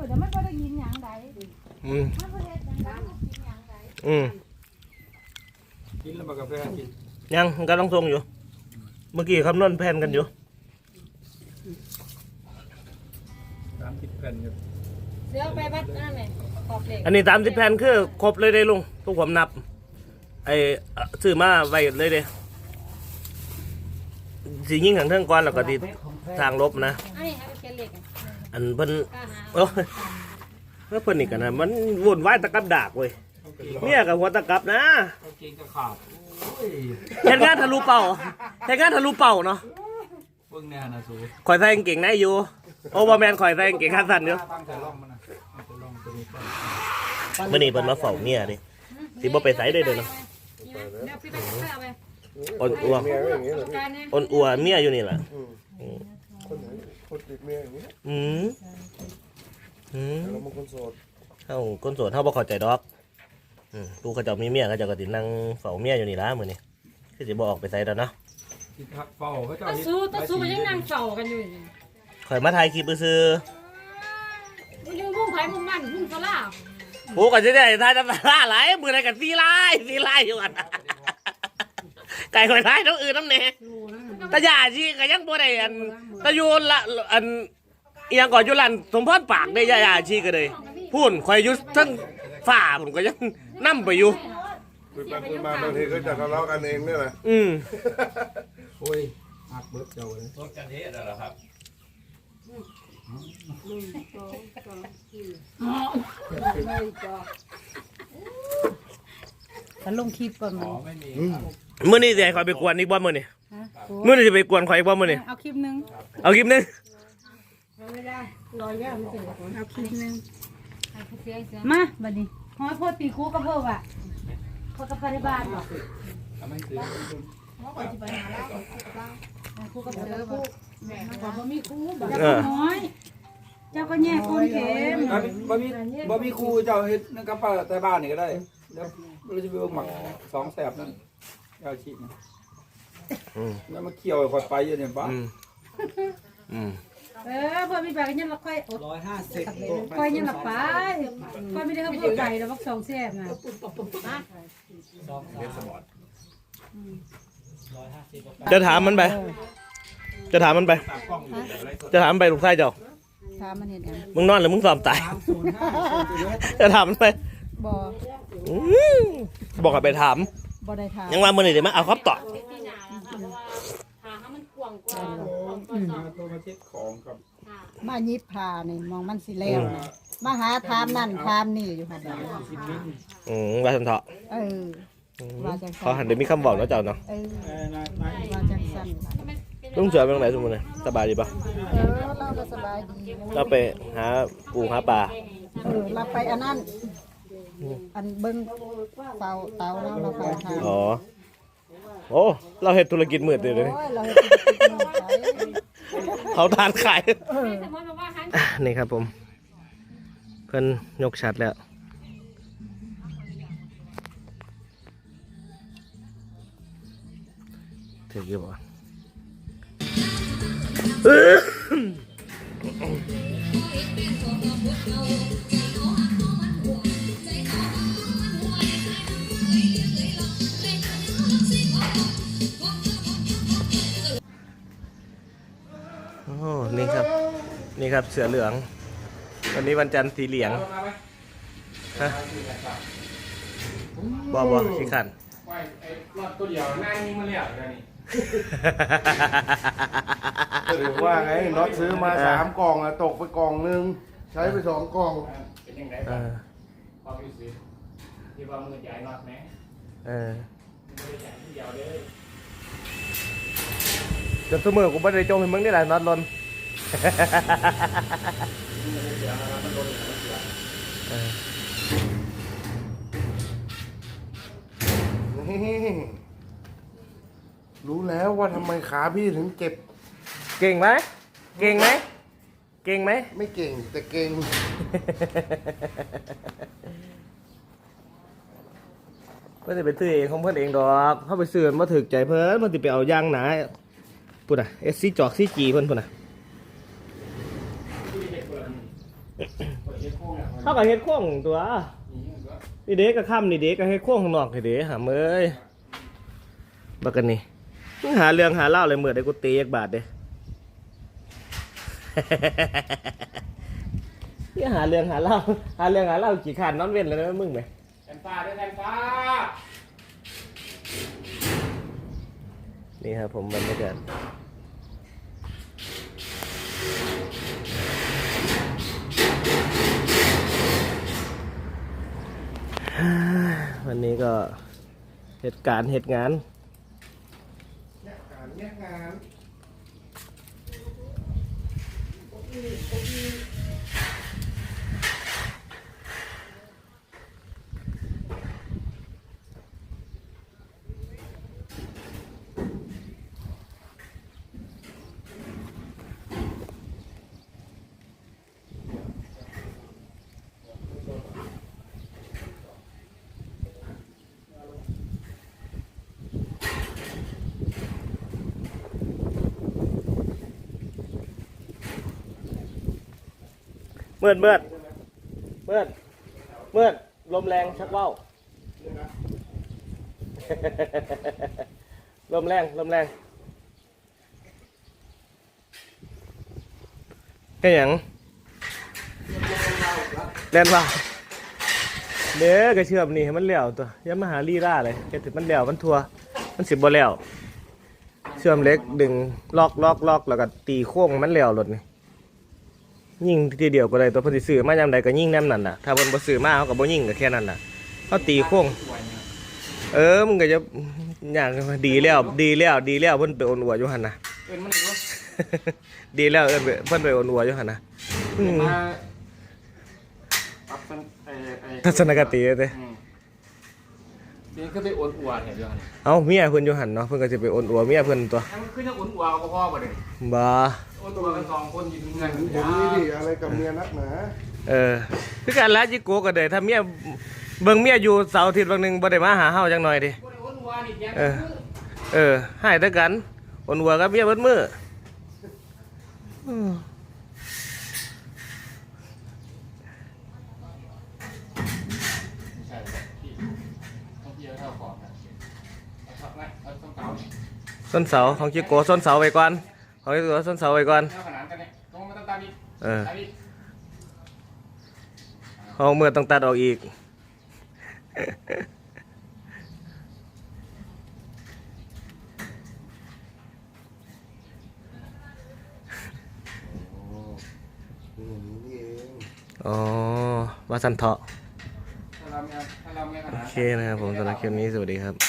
อเดี๋ยวมันก็ได้ยินอย่างใดอืมมันก็เฮ็ดอย่างใดมันกินอย่างใดอืมกินแล้วมากาแฟกินยังมันก็ต้องทรงอยู่ เมื่อกี้คำนวณแผนกันอยู่สามสิบแผ่นอยู่เสือไปวัดนั่นแหละขอบเหล็กอันนี้ตามสิบแผ่นคือครบเลยเด้ลุงทุกผมนับ ไอ้เอ่อซื้อมาไว้เลยเด้สียิ่งขังเทิงก่อนแล้วก็ติดทางลบนะ อันนี้ให้เป็นแกนเหล็กอะ อันเพิ่นกล้าหาโอ้ยเมื่อเพิ่นนี่กันนะมันวุ่นวายตะกับดากเว้ยเนี่ยกับหัวตะกับนะเอาเกงจะขาดโอ้ยเฮ็ดงานทะลุเป่าเฮ็ดงานทะลุเป่าเนาะเบิ่งแน่นะสูข่อยใส่กางเกงในอยู่โอ้บ่แม่นข่อยใส่กางเกงขาสั้นอยู่ตั้งแต่ล่องมันนะตั้งแต่ล่องตัวนี้ก่อนมื้อนี้เพิ่นมาเฝ้าเมียดิสิบ่ไปไสได้เด้อเนาะนี่ไหมเดี๋ยวพี่ไปเอาไปอ่อนอัวเมียก็อย่างนี้เหรอการเนี่ยอ่อนอัวเมียอยู่นี่ล่ะ คนไหนคนติดเมียอย่างนี้อืมอืมเราบางคนโสดเฮาคนโสดเฮาบ่เข้าใจดอกอืมลูกเขาเจ้ามีเมียเขาเจ้าก็สินั่งเฝ้าเมียอยู่นี่ล่ะมื้อนี้คือสิบ่ออกไปไสดอกเนาะที่ทักเฝ้าเขาเจ้าตาเฮ็ดสู้ตาสู้มันยังนั่งเฝ้ากันอยู่นี่ข่อยมาถ่ายคลิปซื่อมันยังมุ่งไผ่มุ่งมันมุ่งกะลาๆผู้ก็สิได้ถ่ายตำราหลายมื้อใดก็สีลายสีลายอยู่กันไก่ข่อยถ่ายต้องอื่นน้ำแหน่ ตาหยาชีก็ยังบ่ได้อันตาอยู่ละอันอีหยังก่อนอยู่ลันสมพรปากได้ยาหยาชีก็เลยพูนข่อยอยู่ทั้งฝ่าผมก็ยังนั่ไปอยู่คุยไปคุยมาบางทีก็จะทะเลาะกันเองเนี่ยแหละอืมโอ้ยหักเบิดเจ้าเลยฉันลงคลิปก่อนมั้อ๋อไม่มีมื้อนี้สิให้ข่อยไปกวนอีกบ่มื้อนี้ฮะ มื้อนี้สิไปกวนข่อยอีกบ่มื้อนี้เอาคลิปนึงเอาคลิปหนึงไม่ได้รอยย่าไม่ถึงเอาคลิปนึงมาบัดนี้ฮอดโพดปีคูกับเพิ่มอะพอกับปฏิบัติบอกทำให้ซื้อคูกับเสือคูแม่บอกว่ามีคูบอกเออน้อย เจ้าก็แย่คนเข็มบ่มีบ่มีบ่มีครูเจ้าเฮ็ดนั่นกับป้าแต่บ้านนี่ก็ได้เดี๋ยวเราจะไปเบิ่งหมักสองแสบนั่นเจ้าชีพนะ อืมแล้วมาเคี่ยวให้ข่อยไปอยู่เนี่ยบ้าอืมอืมเออพอมีปากกันยังละค่อยอดร้อยห้าสิบค่อยยังละไปค่อยไม่ได้เขาพูดไก่แล้วพักสองแซ่บนะจะถามมันไป จะถามมันไป จะถามมันไปลูกชายเจ้าถามมันเห็นยังมึงนอนหรือมึงซ้อมตาย จะถามมันไปบ่อืมบอกให้ไปถามบ่ได้ถามยังว่ามื้อนี้สิมาเอาคำตอ บตัวมาเช็คของครับมายิบพานี่มองมันสิแล้วนะมาหาทามนั่นทามนี่อยู่หั่นน่ะอืมว่าซั่นเถาะเออว่าจังซั่น เขาหันได้มีคำบอกเนาะเจ้าเนาะเออเออนายนายว่าจังสั่นล่ะลุงเสือเป็นไงสมมุติเนี่ยสบายดีปะเออเราก็สบายดีเราไปหาปูหาปลาเออเราไปอันนั้นอันเบิ่งเตาเตาเราเราไปทานอ๋อ โอ้เราเห็ดธุรกิจมืดเลยเลยโอ้ยเราเฮ็ดธุรกิจนู่นไปเขาทานขายเอออะนี่ครับผม เพิ่นยกชัดแล้วถือกี่บ่โอ้ นี่ครับเสือเหลือง วันนี้วันจันทร์สีเหลืองฮะบอบอขี้ขันรอดตัวเดียวหน้านี้มาแล้วนี่ก็ถือว่าไงน็อตซื้อมาสามกล่องอะตกไปกล่องนึง ใช้ไปสองกล่องเป็นยังไงเออความรู้สึกที่ว่ามือใหญ่นอดไหมเออมือใหญ่ที่เดียวเลย จนเสมอกูไม่ได้จงให้มึงได้หลายน็อตลนเออ นี่รู้แล้วว่าทำไมขาพี่ถึงเจ็บ เก่งไหมเก่งไหมเก่งไหมไม่เก่งแต่เก่ง เพื่อนจะไปซื้อเองของเพื่อนเองดอกเขาไปซื้อมาถึกใจเพื่อนมันจะไปเอายางหนาพูดอะเอสซีจอกซีจีเพื่อนพูดอะ ที่เด็กเปิด เขาก็เฮ็ดโค้งตัวนี่เด็กก็ค่ำนี่เด็กก็เฮ็ดโค้งข้างนอกนี่เด็กหามเอ้ยบักกันนี่มึงหาเรื่องหาเล่าเลยเมื่อได้กูตีอีกบาทเด้นี่หาเรื่องหาเล่าหาเรื่องหาเล่ากี่ขันนอนเว้นเลยนะมึงไหมแทนฟ้าด้วยแทนฟ้านี่ครับผมบรรยากาศ วันนี้ก็เหตุการณ์เหตุงานเหตุการณ์เหตุงาน เมื่อดเมื่อดเมื่อดเมื่อดลมแรงชักว่าวลมแรงลมแรงแค่หยังเล่นว่าเด้อกระเชื่อมนี่ให้มันเหลวตัวยังมาหาลีล่าเลยแค่ถึงมันเหลวมันทัว มันสิบบ่เหลวเชื่อมเล็กดึงล็อกล็อกล็อกแล้วก็ตีโค้งมันเหลวรถนี่ ยิงทีเดียวก็ได้ตัวเพิ่นสิซื้อมายามใดก็ยิงแนมนั่นน่ะถ้าเพิ่นบ่ซื้อมาเขาก็บ่ยิงก็แค่นั้นน่ะเขาตีโค้งเออมึงก็จะอย่างดีแล้วดีแล้วดีแล้วเพิ่นไปโอนอัวอยู่หั่นน่ะเอินมันอีกวะดีแล้วเอิ้นไปเพิ่นไปโอนอัวอยู่หั่นน่ะอืมมาปรับเป็นไอ้ไอ้ทัศนคติเด้อืมทีนี้คือไปโอนอวดเห็นยังไงเอ้าเมียเพิ่นอยู่หั่นเนาะเพิ่นก็สิไปโอนอัวเมียเพิ่นตัวแล้วมันคือจะโอนอวดกับพ่อป่ะเด็กบ่ โอนอวดกันสองคนอยู่เงินผมนี่ดิอะไรกับเมียนักหนาเออคือการละจิโกก็ได้ถ้าเมียเบิ่งเมียอยู่เสาร์อาทิตย์บางหนึงบ่ได้มาหาเฮาจังหน่อยดิโอนอวดนี่ยังเออ เออให้แต่กันโอนอัวกับเมียเบิดมื้ออืมใช่พี่ต้องพี่เท่าก่อนนะเอาทับไหมเอาต้องเก่าเนี่ยส้นเสาของจิโกส้นเสาไว้ก่อน ของจิโกส้นเสาไว้ก่อนเท่าขนาดกันเนี่ยตรงมาตั้งตาดีเออตาดีของมือต้องตัดออกอีกอืมนี่เองอ๋อว่าสันเถาะถ้าเราไม่ถ้าเราไม่ขโอนาดเคนะครับผมสำหรับคลิปนี้สวัสดีครับ